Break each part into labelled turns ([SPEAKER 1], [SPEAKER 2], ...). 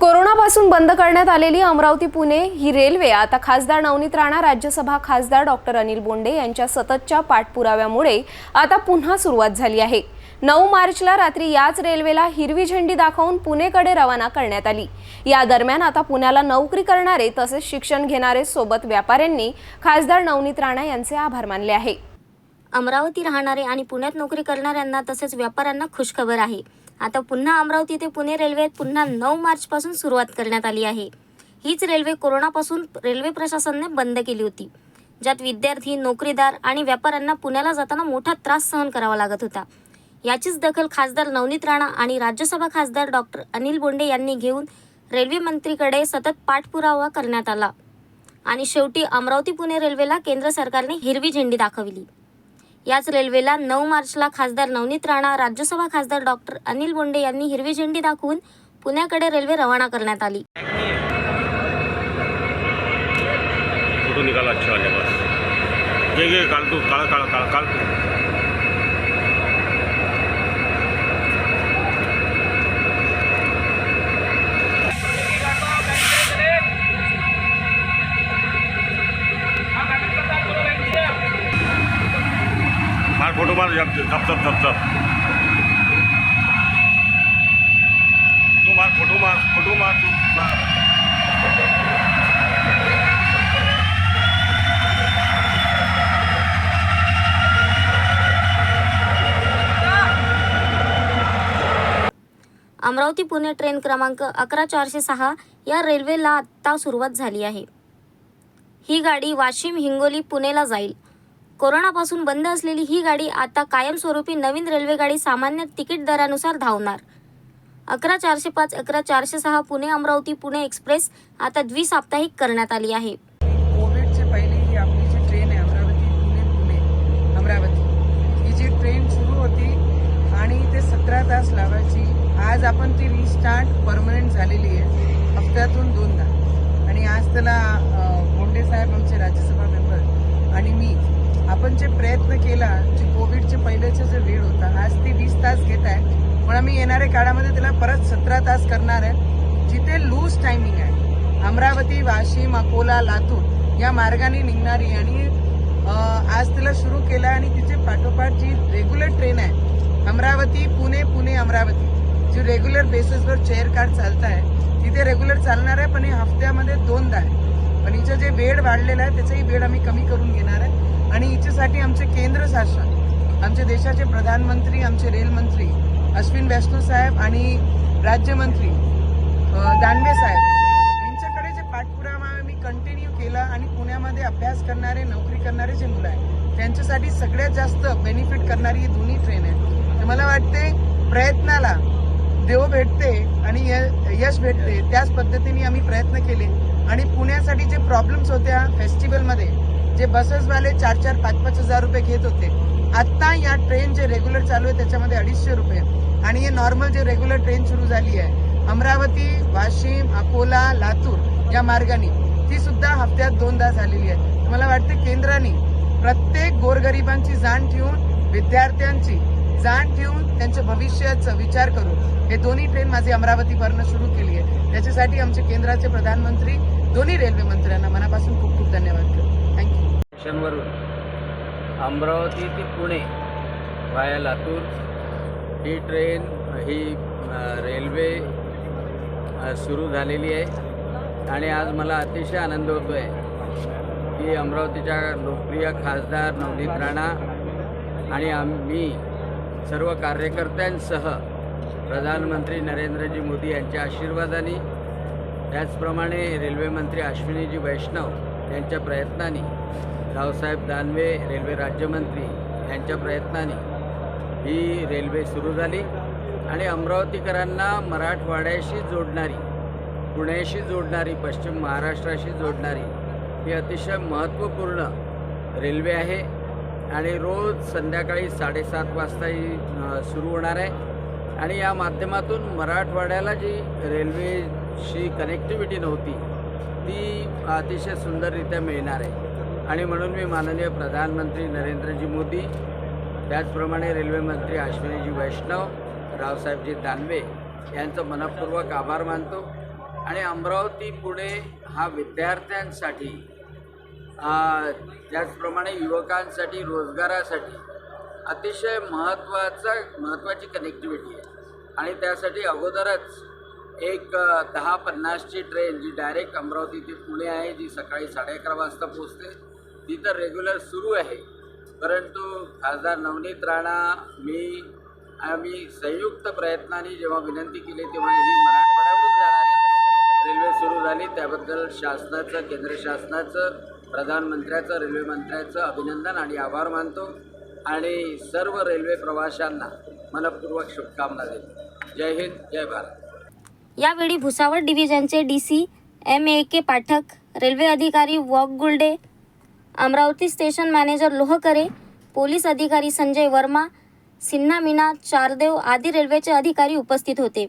[SPEAKER 1] कोरोनापासून बंद करण्यात आलेली अमरावती पुणे ही रेल्वे आता खासदार नवनीत राणा राज्यसभा खासदार डॉक्टर अनिल बोंडे यांच्या सततच्या पाठपुराव्यामुळे आता पुन्हा सुरुवात झाली आहे. नऊ मार्चला रात्री याच रेल्वेला हिरवी झेंडी दाखवून पुणेकडे रवाना करण्यात आली. या दरम्यान आता पुण्याला नोकरी करणारे तसेच शिक्षण घेणारे सोबत व्यापाऱ्यांनी खासदार नवनीत राणा यांचे आभार मानले आहे.
[SPEAKER 2] अमरावती राहणारे आणि पुण्यात नोकरी करणाऱ्यांना तसेच व्यापाऱ्यांना खुशखबर आहे. आता पुन्हा अमरावती ते पुणे रेल्वेत पुन्हा नऊ मार्चपासून सुरुवात करण्यात आली आहे. हीच रेल्वे कोरोनापासून रेल्वे प्रशासनाने बंद केली होती. ज्यात विद्यार्थी नोकरीदार आणि व्यापाऱ्यांना पुण्याला जाताना मोठा त्रास सहन करावा लागत होता. याचीच दखल खासदार नवनीत राणा आणि राज्यसभा खासदार डॉक्टर अनिल बोंडे यांनी घेऊन रेल्वे मंत्रीकडे सतत पाठपुरावा करण्यात आला. आणि शेवटी अमरावती पुणे रेल्वेला केंद्र सरकारने हिरवी झेंडी दाखवली. याच रेल्वेला नऊ मार्चला खासदार नवनीत राणा राज्यसभा खासदार डॉक्टर अनिल बोंडे यांनी हिरवी झेंडी दाखवून पुण्याकडे रेल्वे रवाना करण्यात आली.
[SPEAKER 3] निघाला अच्छा काल तू काळ काळ काळ काळ फोटो मार जप जप जप जप फोटो मार फोटो मार फोटो मार तू मार.
[SPEAKER 2] अमरावती पुणे ट्रेन क्रमांक अकरा चारशे सहा या रेल्वेला आत्ता सुरुवात झाली आहे. ही गाडी वाशिम हिंगोली पुणेला जाईल. कोरोनापासून बंद असलेली ही गाडी आता कायमस्वरूपी नवीन रेल्वेगाडी सामान्य तिकीट दरानुसार धावणार. अकरा चारशे पाच अकरा चारशे सहा पुणे अमरावती पुणे एक्सप्रेस आता द्विसाप्ताहिक करण्यात आली आहे.
[SPEAKER 4] कोविडचे पहिले ही आपली जी ट्रेन आहे अमरावती पुणे पुणे अमरावती. ही जी ट्रेन सुरू होती आणि ते सतरा तास लावायची आज आपण ती रिस्टार्ट परमनंट झालेली आहे. हप्त्यातून दोनदा. आणि आज त्याला अं, बोंडे साहेब आमचे राज्यसभा मेंबर आणि मी आपण जे प्रयत्न केला जे कोविडचे पहिलेचे जे वेळ होता आज ती वीस तास घेत आहे. पण आम्ही येणाऱ्या काळामध्ये त्याला परत सतरा तास करणार आहे. जिथे लूज टायमिंग आहे अमरावती वाशिम अकोला लातूर या मार्गाने निघणारी आणि आज तिला सुरू केलं आणि तिचे पाठोपाठ जी रेग्युलर ट्रेन आहे अमरावती पुणे पुणे अमरावती जी रेग्युलर बेसिसवर चेअर कार चालत आहे तिथे रेग्युलर चालणार आहे पण हे हफ्त्यामध्ये दोनदा आहे. पण हिचं जे वेळ वाढलेलं आहे त्याचाही वेळ आम्ही कमी करून घेणार आहे. आणि हिच्यासाठी आमचे केंद्र शासन आमचे देशाचे प्रधानमंत्री आमचे रेलमंत्री अश्विन वैष्णव साहेब आणि राज्यमंत्री दानवे साहेब यांच्याकडे जे पाठपुरावा मी कंटिन्यू केला आणि पुण्यामध्ये अभ्यास करणारे नोकरी करणारे जे मुलं आहेत त्यांच्यासाठी सगळ्यात जास्त बेनिफिट करणारी ही दोन्ही ट्रेन आहे तर मला वाटते प्रयत्नाला देव भेटते आणि य- यश भेटते त्याच पद्धतीने आम्ही प्रयत्न केले. आणि पुण्यासाठी जे प्रॉब्लेम्स होत्या फेस्टिवलमध्ये जे बसेसवाले चार चार पाच पाच हजार रुपये घेत होते. आत्ता या ट्रेन जे रेग्युलर चालू आहे त्याच्यामध्ये अडीचशे रुपये. आणि हे नॉर्मल जे रेग्युलर ट्रेन सुरू झाली आहे अमरावती वाशिम अकोला लातूर या मार्गाने ती सुद्धा हप्त्यात दोनदा झालेली आहे. मला वाटते केंद्राने प्रत्येक गोरगरिबांची जाण ठेवून विद्यार्थ्यांची जाण ठेवून त्यांच्या भविष्याचा विचार करून हे दोन्ही ट्रेन माझी अमरावतीवरनं सुरू केली आहे. त्याच्यासाठी आमचे केंद्राचे प्रधानमंत्री दोन्ही रेल्वे मंत्र्यांना मनापासून खूप खूप धन्यवाद.
[SPEAKER 5] जंक्शनवरून अमरावती ते पुणे वाया लातूर. ही ट्रेन ही रेल्वे सुरू झालेली आहे. आणि आज मला अतिशय आनंद होतो आहे की अमरावतीच्या लोकप्रिय खासदार नवनीत राणा आणि आम्ही सर्व कार्यकर्त्यांसह प्रधानमंत्री नरेंद्रजी मोदी यांच्या आशीर्वादाने त्याचप्रमाणे रेल्वेमंत्री अश्विनीजी वैष्णव यांच्या प्रयत्नाने रावसाहेब दानवे रेल्वे राज्यमंत्री यांच्या प्रयत्नाने ही रेल्वे सुरू झाली आणि अमरावतीकरांना मराठवाड्याशी जोडणारी पुण्याशी जोडणारी पश्चिम महाराष्ट्राशी जोडणारी ही अतिशय महत्त्वपूर्ण रेल्वे आहे आणि रोज संध्याकाळी साडेसात वाजता ही सुरू होणार आहे. आणि या माध्यमातून मराठवाड्याला जी रेल्वेशी कनेक्टिव्हिटी नव्हती ती अतिशय सुंदररित्या मिळणार आहे. आणि म्हणून मी माननीय प्रधानमंत्री नरेंद्रजी मोदी त्याचप्रमाणे रेल्वेमंत्री अश्विनीजी वैष्णव रावसाहेबजी दानवे यांचं मनपूर्वक आभार मानतो. आणि अमरावती पुणे हा विद्यार्थ्यांसाठी त्याचप्रमाणे युवकांसाठी रोजगारासाठी अतिशय महत्त्वाचा महत्त्वाची कनेक्टिव्हिटी आहे. आणि त्यासाठी अगोदरच एक दहा पन्नासची ट्रेन जी डायरेक्ट अमरावती ते पुणे आहे जी सकाळी साडे अकरा वाजता पोचते ती तर रेग्युलर सुरू आहे. परंतु खासदार नवनीत राणा मी आम्ही संयुक्त प्रयत्नाने जेव्हा विनंती केली तेव्हा ही मराठवाड्यावरून जाणारी रेल्वे सुरू झाली. त्याबद्दल शासनाचं केंद्र शासनाचं प्रधानमंत्र्याचं रेल्वे मंत्र्याचं अभिनंदन आणि आभार मानतो. आणि सर्व रेल्वे प्रवाशांना मनपूर्वक शुभकामना देतो. जय हिंद जय भारत.
[SPEAKER 2] यावेळी Bhusawal डिव्हिजनचे D C M A K Pathak railway अधिकारी walk Gulde Amravati station manager Lohkare police अधिकारी संजय वर्मा सिन्हा मीना चारदेव आदी रेल्वेचे अधिकारी उपस्थित होते.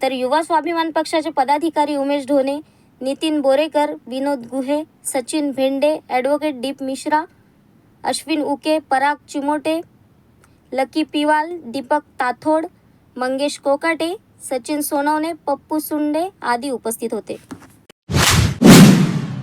[SPEAKER 2] तर युवा स्वाभिमान पक्षाचे पदाधिकारी उमेश ढोणे नितीन बोरेकर विनोद गुहे सचिन भेंडे ॲडव्होकेट दीप मिश्रा अश्विन उके पराग चिमोटे लकी पिवाल दीपक ताथोड मंगेश कोकाटे सचिन सोनवणे पप्पू सुंडे आदी उपस्थित होते.